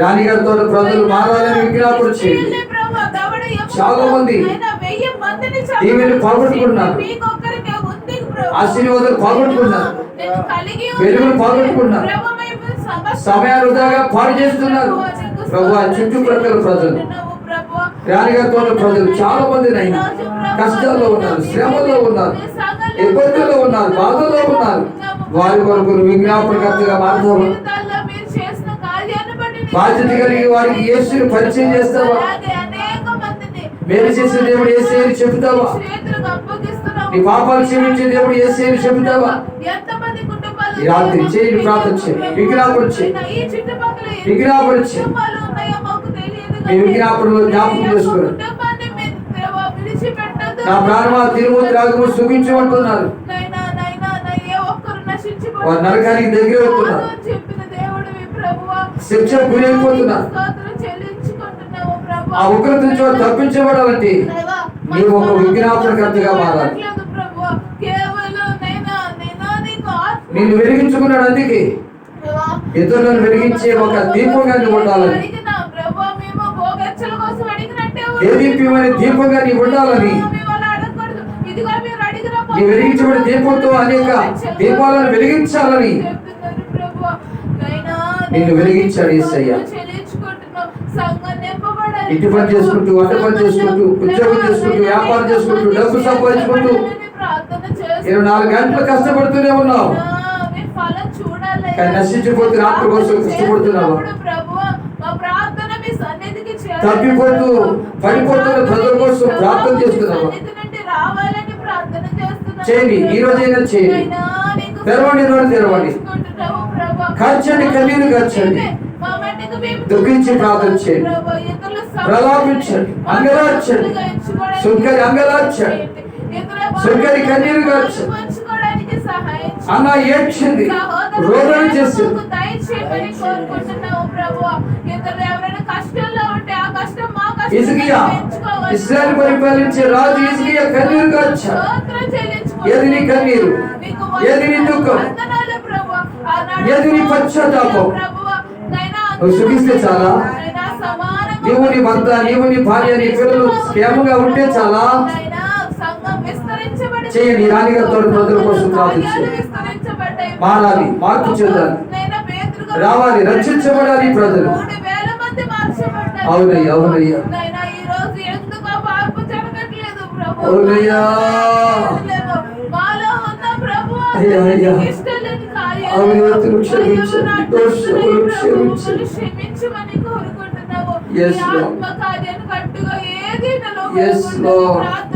రాణిగారితో ప్రజలు మారాలని విజ్ఞాపన చేయండి. చాలా మంది దీవెనలు పోగొట్టుకున్నారు. ఆశీర్వాదాలు పోగొట్టుకున్నారు. వెలుగులు పోగొట్టుకున్నారు. సమయాలు వృధాగా పాడు చేస్తున్నారు. ప్రభు చుట్టుప్రక్కల ప్రజలు. రాణిగారితో ప్రజలు చాలా మంది అయినా కష్టాల్లో ఉన్నారు శ్రమలో ఉన్నారు ఇబ్బందుల్లో ఉన్నారు బాధల్లో ఉన్నారు. వారి కొరకు విజ్ఞాపనకర్తగా మారుతావా బాధ్యత కలిగి వారికి యేసుని పరిచయం చేస్తావా? మేలు చేసిన దేవుడు ఏసే అని చెబుతావా? నీ పాపాలు క్షమించే దేవుడు ఏసే అని చెబుతావా? రాత్రి చేయండి, ప్రార్థన చేయండి. కుటుంబాలు ఉన్నాయో మాకు తెలియదు మీ విజ్ఞాపనలో జ్ఞాపకం విడిచిపెట్టొద్దు. నా ప్రాణమా తిరుమూర్తి రాగము సుఖించమంటున్నారు. వారు నరకానికి దగ్గర అవుతున్నారు. చెల్లించుకుంటున్నాము ప్రభువా. ఆ ఉగ్రత నుంచి తప్పించబడాలంటే నీవు ఒక విజ్ఞాపనకర్తగా మారాలి. నైనా, వెలిగించుకున్నాడు అందుకే. ఇతరులను వెలిగించే ఒక దీపంగా ఉండాలని. ఏ దీపంగా నీవు ఉండాలని. నీ వెలిగించబడిన దీపంతో అనేక దీపాలను వెలిగించాలని. నిన్ను వెలిగించాడు నింపబడాలి. ఇంటి పని చేసుకుంటూ, వంట పని చేసుకుంటూ, ఉద్యోగం చేసుకుంటూ, వ్యాపారం చేసుకుంటూ, డబ్బు సంపాదించుకుంటూ, ఇరవై నాలుగు గంటలు కష్టపడుతూనే ఉన్నావు కానీ నశించిపోతున్న ఆత్మ కోసం కష్టపడుతున్నావా? తప్పిపోతూ పడిపోతున్న ప్రజల కోసం ప్రార్థన చేస్తున్నావా. చేయండి. ఈ రోజైనా చేయండి. తెరవండి, నోరు తెరవండి. కార్చండి, కన్నీరు మేము దుఃఖించి సమస్యలు ప్రలాపించండి, అంగలార్చండి. సుంకరి అంగలార్చండి. సుంకరి కన్నీరు చేయండి. అన్న ఏడ్చింది రోదన చేసింది ఇసుకియా ఇస్రాయల్ పరిపాలించే రాజు ఇసుకియా కన్నీరు కార్చాడు స్తోత్రం ఏది నీ కన్నీరు? నీకు ఏది నీ దుఃఖం? వందనాలు ఏది నీ పశ్చాత్తాపం? నువ్వు సుఖిస్తే చాలా? నీవు నీ భర్త నీవు నీ భార్య నీ పిల్లలు క్షేమంగా ఉంటే చాలా చేయండి సంఘం తోడు ప్రజల కోసం ప్రార్థించు మారాలి, మార్పు చెందాలి. రావాలి, రక్షించబడాలి ప్రజలు. అవునయ్య, అవునయ్య. అవునయ్యా. అయ్యా, అయ్యా. అవినీతిని క్షమించమని Yes, ఈ Lord. ఆత్మ